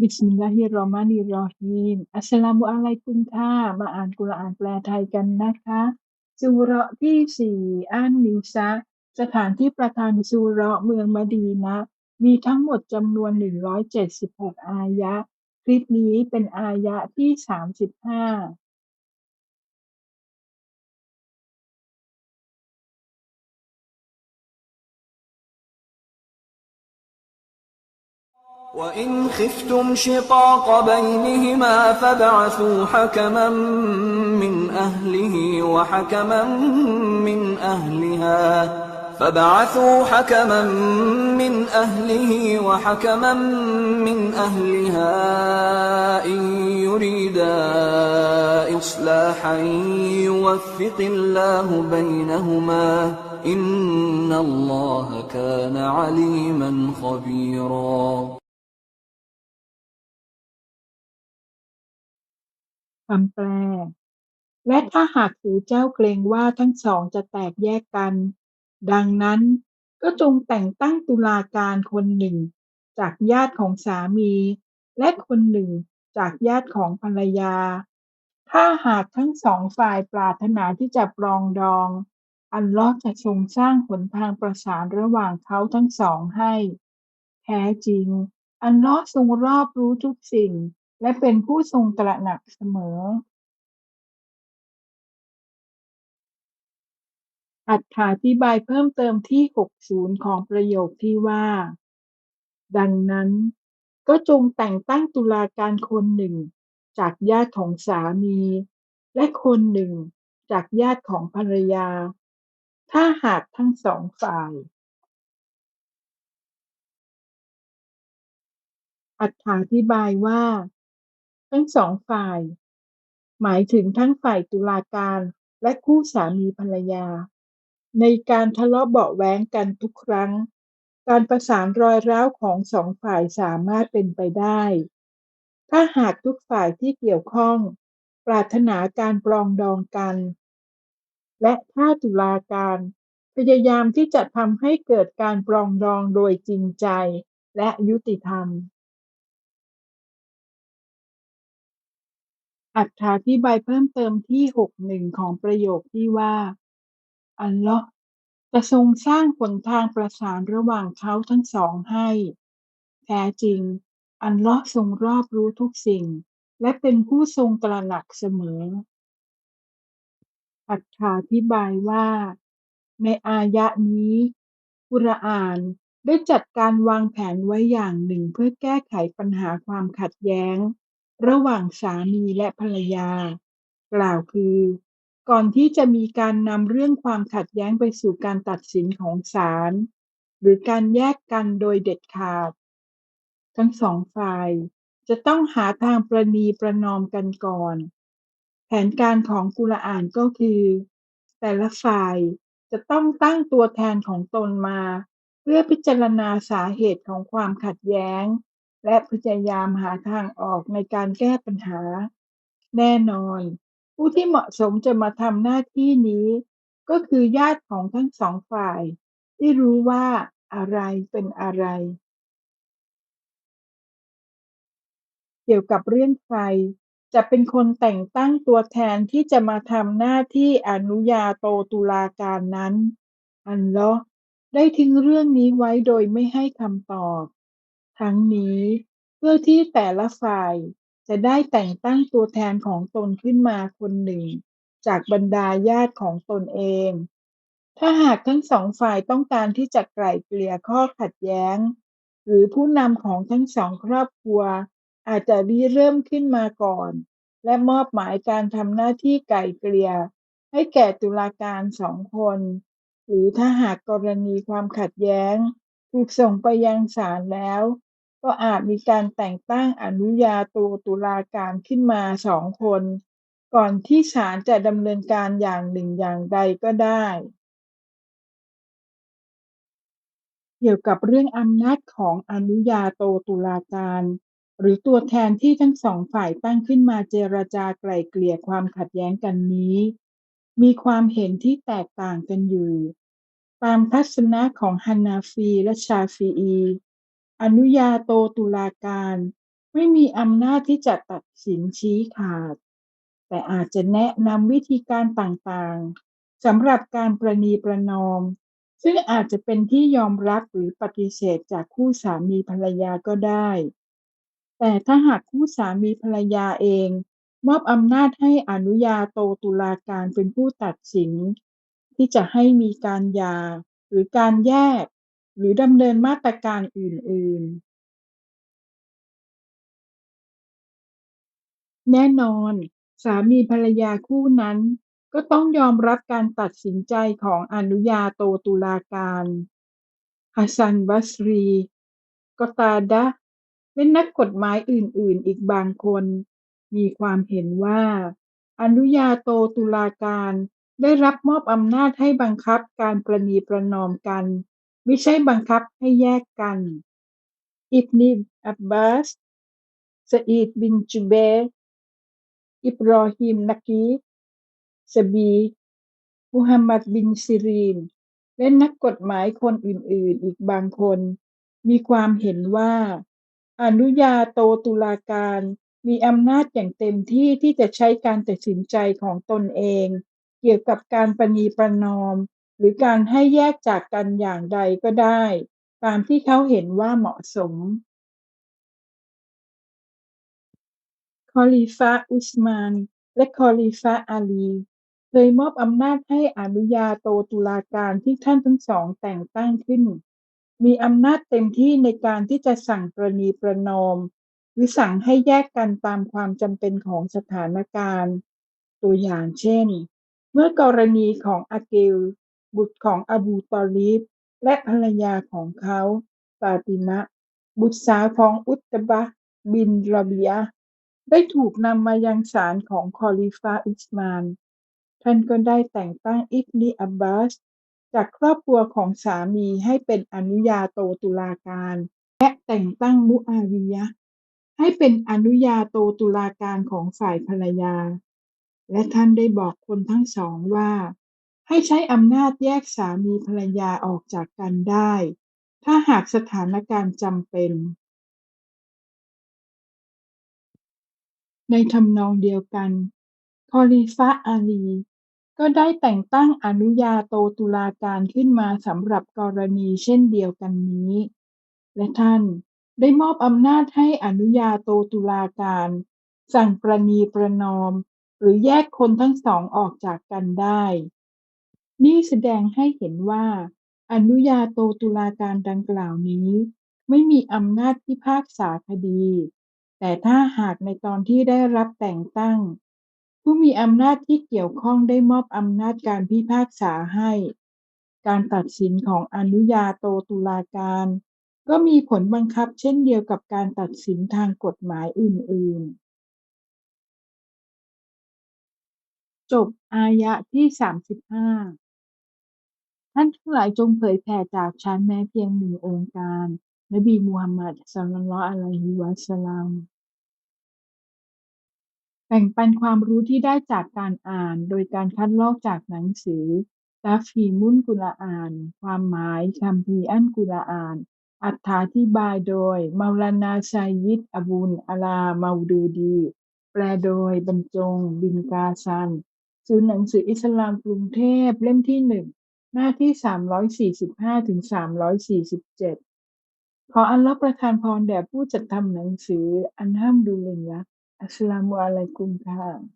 บิสมิลลาฮิรเราะห์มานิรเราะฮีม อัสสลามุอะลัยกุมค่ะ มาอ่านกุรอานแปลไทยกันนะคะซูเราะห์ที่สี่อันนิสาสถานที่ประทานซูเราะห์เมืองมะดีนะ มีทั้งหมดจำนวน 176 อายะ คลิปนี้เป็นอายะที่ 35 وإن خفتم شقاق بينهما فابعثوا حكما من أهله وحكما من أهلها فبعثوا حكما من أهله وحكما من أهلها إن يريدا إصلاحا يوفق الله بينهما إن الله كان عليما خبيرا คำแปล และถ้าหากถือเจ้าเกรงว่าทั้งสองจะแตกแยกกัน ดังนั้นก็จงแต่งตั้งตุลาการคนหนึ่ง จากญาติของสามี และคนหนึ่งจากญาติของภรรยา ถ้าหากทั้งสองฝ่ายปรารถนาที่จะปรองดอง อัลลอจะทรงสร้างหนทางประสานระหว่างเขาทั้งสองให้ แท้จริง อัลลอทรงรอบรู้ทุกสิ่ง และเป็นผู้ทรงตระหนักเสมออรรถาธิบายเพิ่มเติมที่ 60 ของประโยคที่ว่า ดังนั้นก็จงแต่งตั้งตุลาการคนหนึ่ง จากญาติของสามี และคนหนึ่ง จากญาติของภรรยา ถ้าหากทั้งสองฝ่ายอรรถาธิบายว่า ทั้งสองฝ่าย หมายถึงทั้งฝ่ายตุลาการและคู่สามีภรรยา ในการทะเลาะเบาะแว้งกันทุกครั้ง การประสานรอยร้าวของสองฝ่ายสามารถเป็นไปได้ ถ้าหากทุกฝ่ายที่เกี่ยวข้อง ปรารถนาการปรองดองกัน และถ้าตุลาการพยายามที่จะทำให้เกิดการปรองดองโดยจริงใจและยุติธรรม อรรถาธิบายเพิ่มเติมที่61ของประโยคที่ว่า อัลลอฮ์จะทรงสร้างหนทางประสานระหว่างเขาทั้งสองให้ แท้จริง อัลลอฮ์ทรงรอบรู้ทุกสิ่ง และเป็นผู้ทรงตระหนักเสมออรรถาธิบายว่า ในอายะนี้กุรอานได้จัดการวางแผนไว้อย่างหนึ่งเพื่อแก้ไขปัญหาความขัดแย้ง ระหว่างสามีและภรรยา กล่าวคือ ก่อนที่จะมีการนำเรื่องความขัดแย้งไปสู่การตัดสินของศาลหรือการแยกกันโดยเด็ดขาด ทั้งสองฝ่ายจะต้องหาทางประนีประนอมกันก่อน แผนการของกุรอานก็คือ แต่ละฝ่ายจะต้องตั้งตัวแทนของตนมา เพื่อพิจารณาสาเหตุของความขัดแย้ง และพยายามหาทางออกในการแก้ปัญหา แน่นอน ผู้ที่เหมาะสมจะมาทำหน้าที่นี้ ก็คือญาติของทั้งสองฝ่าย ที่รู้ว่าอะไรเป็นอะไร เกี่ยวกับเรื่องใครจะเป็นคนแต่งตั้งตัวแทนที่จะมาทำหน้าที่อนุญาโตตุลาการนั้น อัลลอฮ์ได้ทิ้งเรื่องนี้ไว้โดยไม่ให้คำตอบ ทั้งนี้เพื่อที่แต่ละฝ่ายจะได้แต่งตั้งตัวแทนของตนขึ้นมาคนหนึ่ง จากบรรดาญาติของตนเอง ถ้าหากทั้งสองฝ่ายต้องการที่จะไกล่เกลี่ยข้อขัดแย้ง หรือผู้นำของทั้งสองครอบครัว อาจจะริเริ่มขึ้นมาก่อน และมอบหมายการทำหน้าที่ไกล่เกลี่ยให้แก่ตุลาการสองคน หรือถ้าหากกรณีความขัดแย้ง ถูกส่งไปยังศาลแล้ว ก็อาจมีการแต่งตั้งอนุญาโตตุลาการขึ้นมาสองคน ก่อนที่ศาลจะดำเนินการอย่างหนึ่งอย่างใดก็ได้ เกี่ยวกับเรื่องอำนาจของอนุญาโตตุลาการ หรือตัวแทนที่ทั้งสองฝ่ายตั้งขึ้นมาเจรจาไกล่เกลี่ยความขัดแย้งกันนี้ มีความเห็นที่แตกต่างกันอยู่ ตามทัศนะของฮานาฟีและชาฟีอี อนุญาโตตุลาการไม่มีอำนาจที่จะตัดสินชี้ขาด แต่อาจจะแนะนำวิธีการต่างๆสำหรับการประนีประนอม ซึ่งอาจจะเป็นที่ยอมรับหรือปฏิเสธจากคู่สามีภรรยาก็ได้ แต่ถ้าหากคู่สามีภรรยาเอง มอบอำนาจให้อนุญาโตตุลาการเป็นผู้ตัดสิน ที่จะให้มีการยาหรือการแยก หรือดำเนินมาตรการอื่นๆแน่นอน สามีภรรยาคู่นั้นก็ต้องยอมรับการตัดสินใจของอนุญาโตตุลาการฮัสซันบัสรี กตาดะและนักกฎหมายอื่น ๆ อีกบางคน มีความเห็นว่า อนุญาโตตุลาการได้รับมอบอำนาจให้บังคับการประนีประนอมกัน มิใช่บังคับให้แยกกันอิบนอับบาสซะอีดบินจุเบอิบรอฮีมนักีฟซะบีมุฮัมมัดบินซิรีน และนักกฎหมายคนอื่นๆ อีกบางคน มีความเห็นว่า อนุญาโตตุลาการมีอำนาจอย่างเต็มที่ที่จะใช้การตัดสินใจของตนเอง เกี่ยวกับการประนีประนอม หรือการให้แยกจากกันอย่างใดก็ได้ ตามที่เขาเห็นว่าเหมาะสมคอลิฟะอุสมาน และคอลิฟะอาลีเคยมอบอำนาจให้อนุญาโตตุลาการที่ท่านทั้งสองแต่งตั้งขึ้น มีอำนาจเต็มที่ในการที่จะสั่งประนีประนอม หรือสั่งให้แยกกันตามความจำเป็นของสถานการณ์ ตัวอย่างเช่น เมื่อกรณีของอากิล บุตรของอบูตอลิบและภรรยาของเขาฟาติมะ บุตรสาวของอุตบะบินรอบีอะได้ถูกนำมายังศาลของคอลิฟะห์อุสมาน ท่านก็ได้แต่งตั้งอิบนีอับบาส จากครอบครัวของสามีให้เป็นอนุญาโตตุลาการ และแต่งตั้งมุอาวิยะ ให้เป็นอนุญาโตตุลาการของฝ่ายภรรยา และท่านได้บอกคนทั้งสองว่า ให้ใช้อำนาจแยกสามีภรรยาออกจากกันได้ ถ้าหากสถานการณ์จำเป็น ในทำนองเดียวกันคอลิฟะอาลีก็ได้แต่งตั้งอนุญาโตตุลาการขึ้นมาสำหรับกรณีเช่นเดียวกันนี้ และท่านได้มอบอำนาจให้อนุญาโตตุลาการ สั่งประนีประนอม หรือแยกคนทั้งสองออกจากกันได้ นี่แสดงให้เห็นว่า อนุญาโตตุลาการดังกล่าวนี้ ไม่มีอำนาจพิพากษาคดี แต่ถ้าหากในตอนที่ได้รับแต่งตั้ง ผู้มีอำนาจที่เกี่ยวข้องได้มอบอำนาจการพิพากษาให้ การตัดสินของอนุญาโตตุลาการ ก็มีผลบังคับเช่นเดียวกับการตัดสินทางกฎหมายอื่น ๆจบอายะที่35 ท่านทั้งหลายจงเผยแผ่จากฉันแม้เพียงหนึ่งองค์การนบีมูฮัมมัดศ็อลลัลลอฮุอะลัยฮิวะซัลลัมแบ่งปันความรู้ที่ได้จากการอ่าน โดยการคัดลอกจากหนังสือตัฟีมุลกุรอาน ความหมายคัมภีร์อัลกุรอานอรรถาธิบายโดยมาลานาไซยิดอบุลอาลามาดูดี แปลโดยบรรจง บินกาซันศูนย์หนังสืออิสลามกรุงเทพเล่มที่หนึ่ง หน้าที่345ถึง347ขออัลเลาะห์ประทานพรแด่ผู้จัดทำหนังสืออันห้ามดุลิลละห์อัสสลามุอะลัยกุม ค่ะ